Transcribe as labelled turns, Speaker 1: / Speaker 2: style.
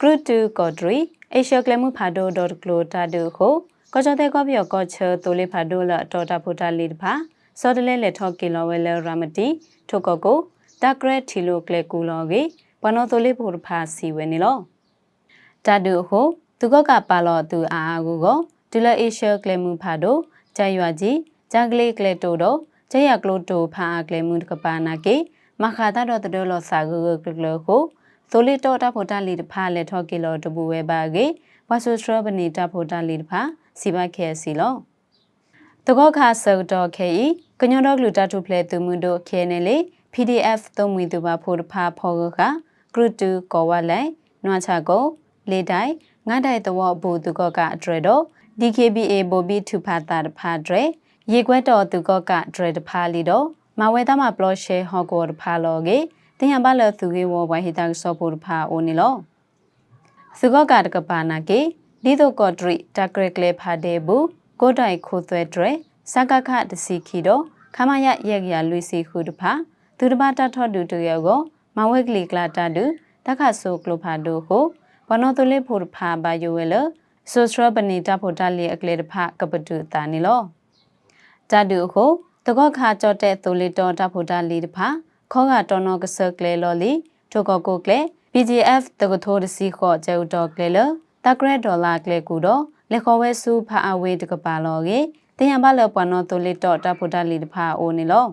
Speaker 1: group 2 kodri asia klemu phado .glo ta do ko ko cha te ko pyo ko che to le phado la to ta phota le pha so de le le tho kilo we le ramati tho ko ko ta kre thilo kle ku lo ge pano to le phur pha si we ni lo ta do ho tu ko ka pa lo tu a a ko ko tu le asia klemu phado cha ywa ji cha kle kle to do cha ya klo to pha a klemu ka pa na ke မခါတာတော့တတော်လစာဂဂကလကို သိုလီတော့တာဖိုတာလီတဖာလက်ထော့ကီလောတပူဝဲပါကေဝါဆူစထရဘနီတာဖိုတာလီတဖာစီဘခဲစီလောတကောခါဆောတော့ခဲဤကညောတော့ဂလူတာထုဖလေသူမှုတို့ခဲနေလေ PDF သုံးမီသူပါဖိုတဖာဖောကခဂရုတူကောဝလဲနွားချကိုလေတိုင်ငါတိုင်တော့ဘူသူကောကအဒရတော့ DKBA ဘောဘီထူဖာတာတဖာဒရရေခွဲတော်သူကောကဒရတဖာလီတော့မဝဲသားမှာဘလော့ရှဲဟော့ကောတဖာလောကေ တင်ရပါလသူကေဝဝိုင်ဟီတာဆော့ဖို့တဖာအိုနီလောစုကောကတကပါနာကေဒီတိုကောဒရီတကရကလေဖာဒေဘူးကိုတိုင်ခိုသွဲဒရစကခတစီခီတော့ခမရရက်ရလွီစီခုတဖာသူတပါတထော့တူတယောကိုမဝဲကလီကလာတာတူတခဆိုကလိုဖာဒိုကိုဘနောတလေးဖို့ဖာဘာယိုဝဲလဆိုစထရပနီတာဖို့တလီအကလေတဖာကပတူတာနီလောတဒူကိုတကောခါကြော့တဲ့သူလီတော်တဖို့တာလီတဖာ ခေါကတော်နောကဆကလေလော်လီထိုကောကိုကလေ PGF တကထိုးတစီခေါ်ကျဲဥတော်ကလေလတကရက်ဒေါ်လာကလေကူတော့လက်ခေါ်ဝဲစုဖာအဝေးတကပါလော်ကေတင်ရပါလောပွားနောသူလီတော်တဖို့တာလီတဖာအိုနေလော